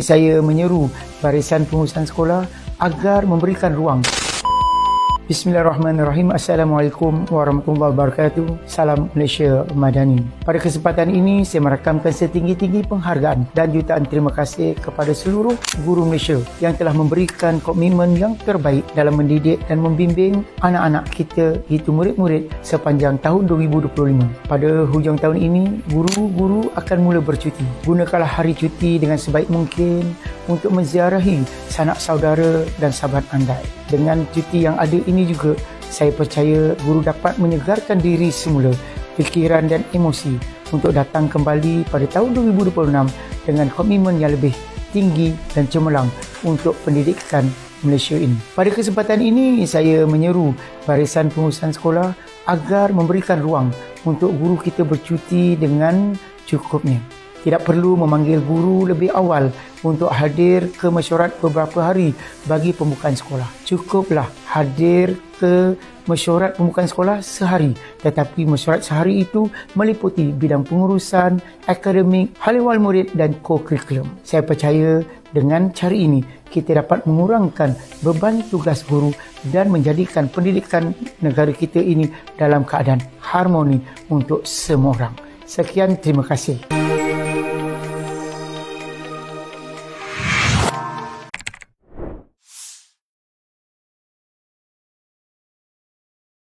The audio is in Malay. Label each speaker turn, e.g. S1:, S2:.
S1: Saya menyeru barisan pengurusan sekolah agar memberikan ruang Bismillahirrahmanirrahim. Assalamualaikum warahmatullahi wabarakatuh. Salam Malaysia Madani. Pada kesempatan ini, saya merakamkan setinggi-tinggi penghargaan dan jutaan terima kasih kepada seluruh guru Malaysia yang telah memberikan komitmen yang terbaik dalam mendidik dan membimbing anak-anak kita, itu murid-murid sepanjang tahun 2025. Pada hujung tahun ini, guru-guru akan mula bercuti. Gunakanlah hari cuti dengan sebaik mungkin untuk menziarahi sanak saudara dan sahabat andai. Dengan cuti yang ada ini juga, saya percaya guru dapat menyegarkan diri semula, fikiran dan emosi untuk datang kembali pada tahun 2026 dengan komitmen yang lebih tinggi dan cemerlang untuk pendidikan Malaysia ini. Pada kesempatan ini, saya menyeru barisan pengurusan sekolah agar memberikan ruang untuk guru kita bercuti dengan cukupnya. Tidak perlu memanggil guru lebih awal untuk hadir ke mesyuarat beberapa hari bagi pembukaan sekolah. Cukuplah hadir ke mesyuarat pembukaan sekolah sehari. Tetapi mesyuarat sehari itu meliputi bidang pengurusan, akademik, hal ehwal murid dan co-curriculum. Saya percaya dengan cara ini kita dapat mengurangkan beban tugas guru dan menjadikan pendidikan negara kita ini dalam keadaan harmoni untuk semua orang. Sekian, terima kasih.